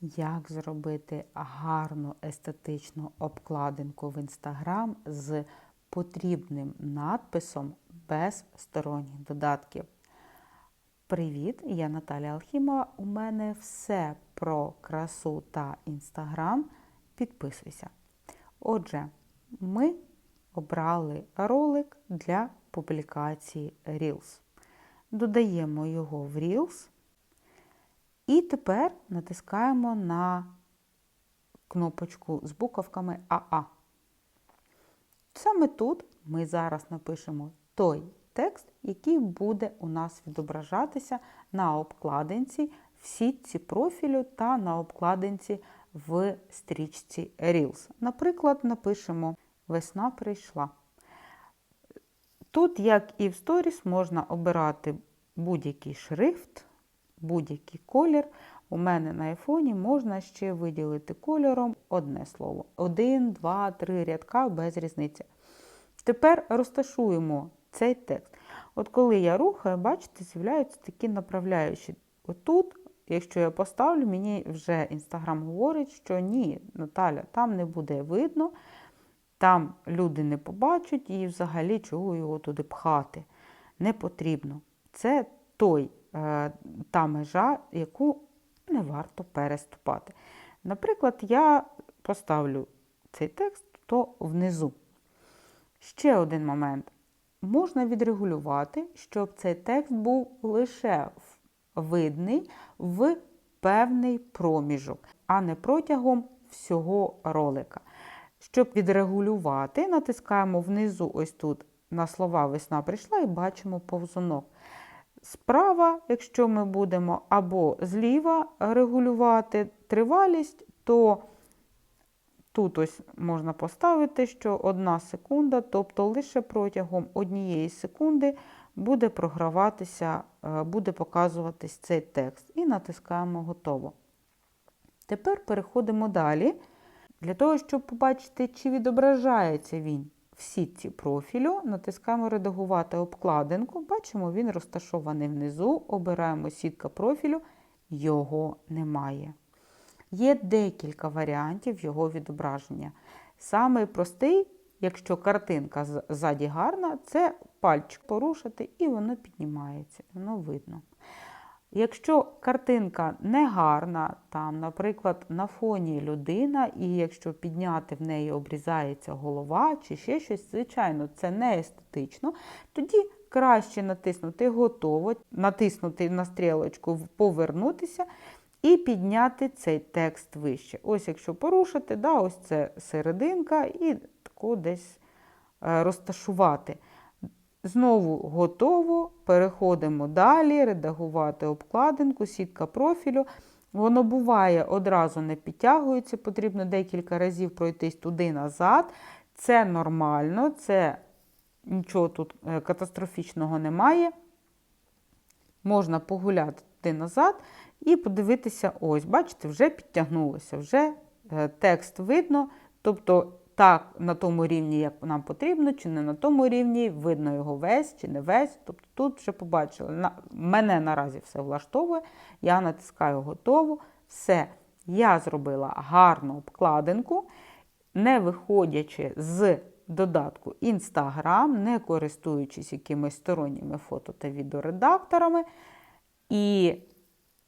як зробити гарну естетичну обкладинку в інстаграм з потрібним надписом без сторонніх додатків. Привіт, я Наталя Алхімова. У мене все про красу та інстаграм. Підписуйся. Отже, ми обрали ролик для публікації Reels. Додаємо його в Reels. І тепер натискаємо на кнопочку з буковками АА. Саме тут ми зараз напишемо той текст, який буде у нас відображатися на обкладинці в сітці профілю та на обкладинці в стрічці Reels. Наприклад, напишемо Весна прийшла. Тут, як і в сторіс, можна обирати будь-який шрифт, будь-який колір. У мене на айфоні можна ще виділити кольором одне слово. Один, два, три рядка без різниці. Тепер розташуємо цей текст. От коли я рухаю, бачите, з'являються такі направляючі. Отут, якщо я поставлю, мені вже Інстаграм говорить, що ні, Наталя, там не буде видно, там люди не побачать і взагалі чого його туди пхати. Не потрібно. Це той, та межа, яку не варто переступати. Наприклад, я поставлю цей текст то внизу. Ще один момент. Можна відрегулювати, щоб цей текст був лише видний в певний проміжок, а не протягом всього ролика. Щоб відрегулювати, натискаємо внизу, ось тут на слова весна прийшла і бачимо повзунок. Справа, якщо ми будемо або зліва регулювати тривалість, то тут ось можна поставити, що одна секунда, тобто лише протягом однієї секунди буде програватися, е, буде показуватись цей текст. І натискаємо Готово. Тепер переходимо далі. Для того, щоб побачити, чи відображається він в сітці профілю, натискаємо Редагувати обкладинку. Бачимо, він розташований внизу. Обираємо сітка профілю, його немає. Є декілька варіантів його відображення. Самий простий, якщо картинка ззаді гарна, це пальчик порушити, і воно піднімається, воно видно. Якщо картинка не гарна, там, наприклад, на фоні людина, і якщо підняти в неї обрізається голова чи ще щось, звичайно, це не естетично, тоді краще натиснути готово, натиснути на стрілочку, повернутися і підняти цей текст вище. Ось, якщо порушити, да, ось це серединка, і тако десь розташувати. Знову готово. Переходимо далі, редагувати обкладинку, сітка профілю. Воно буває, одразу не підтягується, потрібно декілька разів пройтись туди-назад. Це нормально, це нічого тут е, катастрофічного немає. Можна погуляти туди-назад і подивитися, ось, бачите, вже підтягнулося, вже е, текст видно. Тобто так на тому рівні, як нам потрібно, чи не на тому рівні, видно його весь чи не весь. Тобто тут вже побачили, на, мене наразі все влаштовує, я натискаю готово. Все, я зробила гарну обкладинку, не виходячи з додатку Instagram, не користуючись якимись сторонніми фото та відеоредакторами. І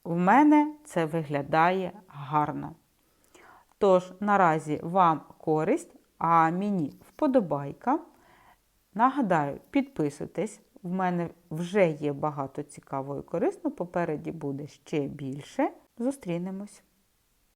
в мене це виглядає гарно. Тож, наразі вам користь, а мені вподобайка. Нагадаю, підписуйтесь, в мене вже є багато цікавого і корисного, попереді буде ще більше. Зустрінемось!